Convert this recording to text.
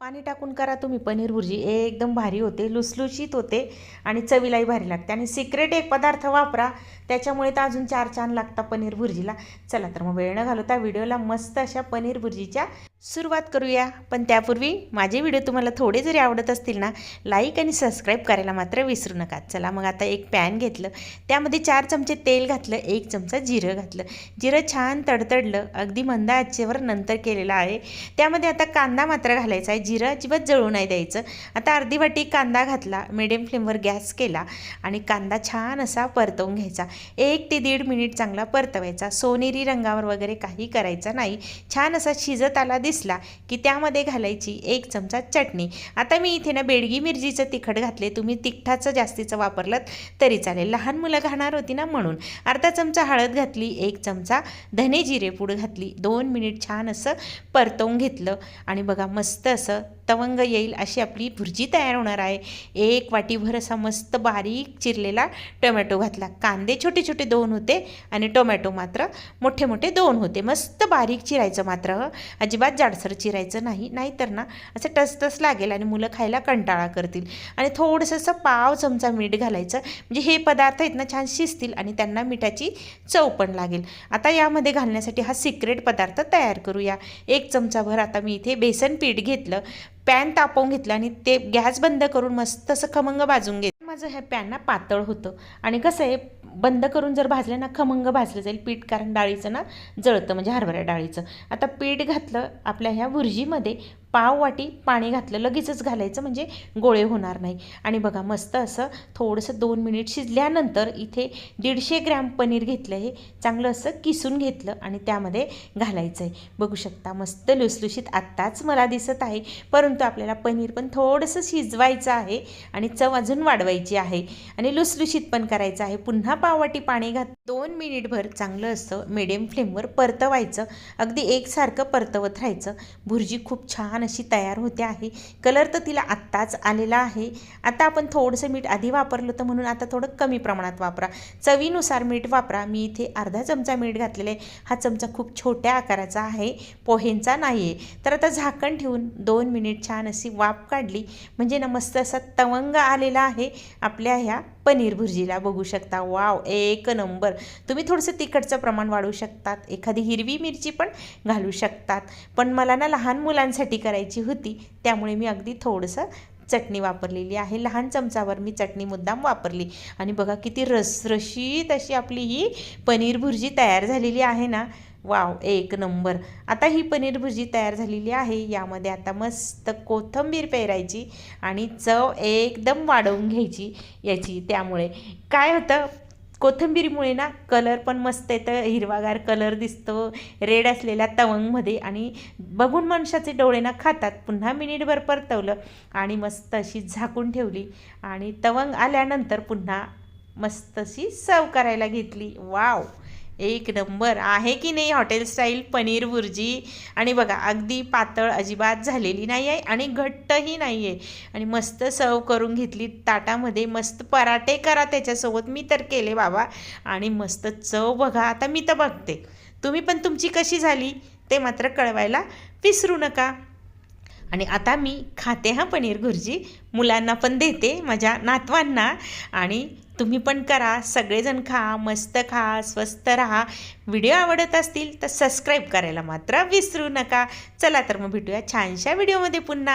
पाणी टाकून करा तुम्ही पनीर भुर्जी. एकदम भारी होते लुसलुशीत होते आणि चवीलाही भारी लागते. आणि सिक्रेट एक पदार्थ वापरा त्याच्यामुळे तर अजून चार छान लागतात पनीर भुर्जीला. चला तर मग वेळ न घालवता व्हिडिओला मस्त अशा पनीर भुर्जीच्या सुरुवात करूया. पण त्यापूर्वी माझे व्हिडिओ तुम्हाला थोडे जरी आवडत असतील ना लाईक आणि सबस्क्राईब करायला मात्र विसरू नका. चला मग आता एक पॅन घेतलं. त्यामध्ये चार चमचे तेल घातलं एक चमचा जिरं घातलं. जिरं छान तडतडलं अगदी मंद आचेवर नंतर केलेलं आहे. त्यामध्ये आता कांदा मात्र घालायचा आहे. जिरं अजिबात जळू नाही द्यायचं. आता अर्धी वाटी कांदा घातला मिडियम फ्लेमवर गॅस केला आणि कांदा छान असा परतवून घ्यायचा. एक ते दीड मिनिट चांगला परतवायचा. सोनेरी रंगावर वगैरे काही करायचा नाही. छान असा शिजत आला दिसला की त्यामध्ये घालायची एक चमचा चटणी. आता मी इथे ना बेडगी मिरचीचं तिखट घातले तुम्ही तिखटाचं जास्तीचं वापरलं तरी चालेल. लहान मुलं घाणार होती ना म्हणून. अर्धा चमचा हळद घातली एक चमचा धने जिरे पूड घातली. दोन मिनिट छान असं परतवून घेतलं. आणि बघा मस्त असं तवंग येईल अशी आपली भुर्जी तयार होणार आहे. एक वाटीभर असा मस्त बारीक चिरलेला टोमॅटो घातला. कांदे छोटे छोटे दोन होते आणि टोमॅटो मात्र मोठे मोठे दोन होते. मस्त बारीक चिरायचं मात्र. अजिबात जाडसर चिरायचं नाही. नाहीतर ना असं टसटस लागेल आणि मुलं खायला कंटाळा करतील. आणि थोडंसं असं पाव चमचा मीठ घालायचं. म्हणजे हे पदार्थ आहेत ना छान शिजतील आणि त्यांना मिठाची चव पण लागेल. आता यामध्ये घालण्यासाठी हा सिक्रेट पदार्थ तयार करूया. एक चमचाभर आता मी इथे बेसन पीठ घेतलं. पॅन तापवून घेतलं आणि ते गॅस बंद करून मस्त असं खमंग भाजून घेतलं माझं हे पॅन ना पातळ होतं. आणि कसं आहे बंद करून जर भाजलं ना खमंग भाजलं जाईल पीठ कारण डाळीचं ना जळतं म्हणजे हरभऱ्या डाळीचं. आता पीठ घातलं आपल्या ह्या भुर्जीमध्ये पाव वाटी पाणी घातलं लगेचच घालायचं म्हणजे गोळे होणार नाही. आणि बघा मस्त असं थोडंसं दोन मिनिट शिजल्यानंतर इथे दीडशे ग्रॅम पनीर घेतलं हे चांगलं असं किसून घेतलं आणि त्यामध्ये घालायचं आहे बघू शकता मस्त लुसलुशीत आत्ताच मला दिसत आहे परंतु आपल्याला पनीर पण थोडंसं शिजवायचं आहे आणि चव अजून वाढवायची आहे. आणि लुसलुशीत पण करायचं आहे. पुन्हा पाववाटी पाणी घात दोन मिनिटभर चांगलं असं मिडियम फ्लेमवर परतवायचं. अगदी एकसारखं परतवत राहायचं. भुर्जी खूप छान छान अशी तयार होते आहे. कलर तर तिला आत्ताच आलेला आहे. आता आपण थोडंसं मीठ आधी वापरलं होतं म्हणून आता थोडं कमी प्रमाणात वापरा. चवीनुसार मीठ वापरा. मी इथे अर्धा चमचा मीठ घातलेलं आहे. हा चमचा खूप छोट्या आकाराचा आहे. पोहेंचा नाही आहे तर आता झाकण ठेवून दोन मिनिट छान अशी वाफ काढली. म्हणजे ना मस्त असा तवंग आलेला आहे आपल्या ह्या पनीर भुर्जीला. बघू शकता. वाव! एक नंबर! तुम्ही थोडंसं तिखटचं प्रमाण वाढवू शकतात. एखादी हिरवी मिरची पण घालू शकतात. पण मला ना लहान मुलांसाठी करायची होती. त्यामुळे मी अगदी थोडंसं चटणी वापरलेली आहे. लहान चमचावर मी चटणी मुद्दाम वापरली. आणि बघा किती रसरशीत अशी आपली ही पनीर भुर्जी तयार झालेली आहे ना. वाव एक नंबर. आता ही पनीर भुर्जी तयार झालेली आहे. यामध्ये आता मस्त कोथिंबीर पेरायची आणि चव एकदम वाढवून घ्यायची याची. त्यामुळे काय होतं? कोथिंबीरीमुळे ना कलर पण मस्त येतं. हिरवागार कलर दिसतो. रेड असलेल्या तवंगमध्ये आणि बघून मनशाचे डोळे ना खातात. पुन्हा मिनिटभर परतवलं आणि मस्त अशी झाकून ठेवली. आणि तवंग आल्यानंतर पुन्हा मस्त अशी सर्व करायला घेतली. वाव! एक नंबर आहे की नाही हॉटेल स्टाईल पनीर भुर्जी आणि बघा अगदी पातळ अजिबात झालेली नाही आहे आणि घट्टही नाही आहे. आणि मस्त सर्व करून घेतली ताटामध्ये मस्त पराठे करा त्याच्यासोबत. मी तर केले बाबा. आणि मस्त चव बघा. आता मी तर बघते. तुम्ही पण तुमची कशी झाली? ते मात्र कळवायला विसरू नका. आणि आता मी खाते हा पनीर भुर्जी मुलांना पण देते माझ्या नातवांना. आणि तुम्ही पण करा सगळेजण खा मस्त खा स्वस्त राहा. व्हिडिओ आवडत असतील तर सबस्क्राईब करायला मात्र विसरू नका. चला तर मग भेटूया छानशा व्हिडिओमध्ये पुन्हा.